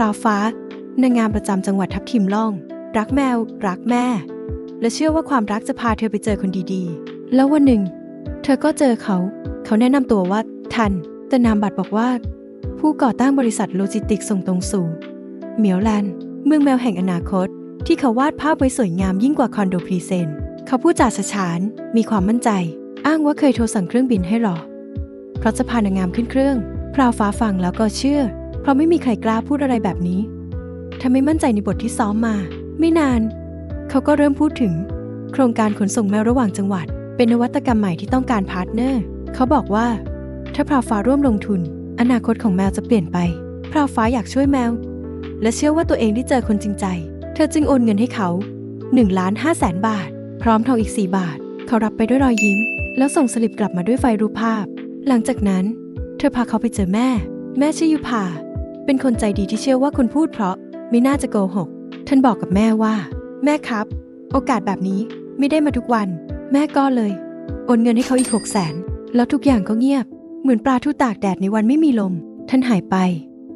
ราวฟ้า นางงามประจำจังหวัดทับทิมล่อง รักแมว รักแม่ และเชื่อว่าความรักจะพาเธอไปเจอคนดีๆ แล้ววันหนึ่ง เธอก็เจอเขา เขาแนะนำตัวว่าทัน แต่นามบัตรบอกว่า ผู้ก่อตั้งบริษัทโลจิสติกส่งตรงสู่ เหมียวแลนด์เมืองแมวแห่งอนาคต ที่เขาวาดภาพไว้สวยงามยิ่งกว่าคอนโดพรีเซนต์เขาพูดจาฉฉาน มีความมั่นใจ อ้างว่าเคยโทรสั่งเครื่องบินให้รอ เพราะจะพานางงามขึ้นเครื่องพราวฟ้าฟังแล้วก็เชื่อ เพราะไม่มีใครกล้าพูดอะไรแบบนี้ถ้าไม่มั่นใจในบทที่ซ้อมมา ไม่นาน เขาก็เริ่มพูดถึง โครงการขนส่งแมวระหว่างจังหวัด เป็นนวัตกรรมใหม่ที่ต้องการพาร์ทเนอร์ เขาบอกว่า ถ้าพราวฟ้าร่วมลงทุน อนาคตของแมวจะเปลี่ยนไปพราวฟ้าอยากช่วยแมว และเชื่อว่าตัวเองได้เจอคนจริงใจ เธอจึงโอนเงินให้เขา1ล้าน5แสนบาท พร้อมทองอีก 4 บาท เขารับไปด้วยรอยยิ้ม แล้วส่งสลิปกลับมาด้วยไฟรูปภาพ หลังจากนั้น เธอพาเขาไปเจอแม่ แม่ชื่อยุพา เป็นคนใจดีที่เชื่อว่าคนพูดเพราะไม่น่าจะโกหก ท่านบอกกับแม่ว่า แม่ครับ โอกาสแบบนี้ไม่ได้มาทุกวัน แม่ก็เลย โอนเงินให้เขาอีกหกแสนแล้วทุกอย่างก็เงียบ เหมือนปลาทูตากแดดในวันไม่มีลม ท่านหายไป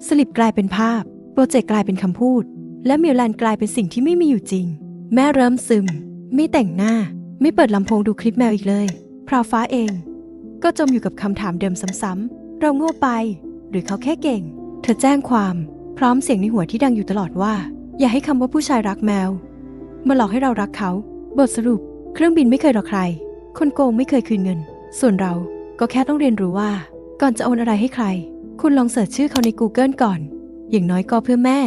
สลิปกลายเป็นภาพ โปรเจกต์กลายเป็นคำพูด และมิวแลนกลายเป็นสิ่งที่ไม่มีอยู่จริง แม่เริ่มซึม ไม่แต่งหน้า ไม่เปิดลำโพงดูคลิปแมวอีกเลยพราวฟ้าเอง ก็จมอยู่กับคำถามเดิมซ้ำๆเราโง่ไป หรือเขาแค่เก่ง เธอแจ้งความพร้อมเสียงในหัวที่ดังอยู่ตลอดว่า อย่าให้คำว่าผู้ชายรักแมว มาหลอกให้เรารักเขา บทสรุป เครื่องบินไม่เคยหลอกใคร คนโกงไม่เคยคืนเงิน ส่วนเราก็แค่ต้องเรียนรู้ว่า ก่อนจะโอนอะไรให้ใคร คุณลองเสิร์ชชื่อเขาใน Google ก่อน อย่างน้อยก็เพื่อแม่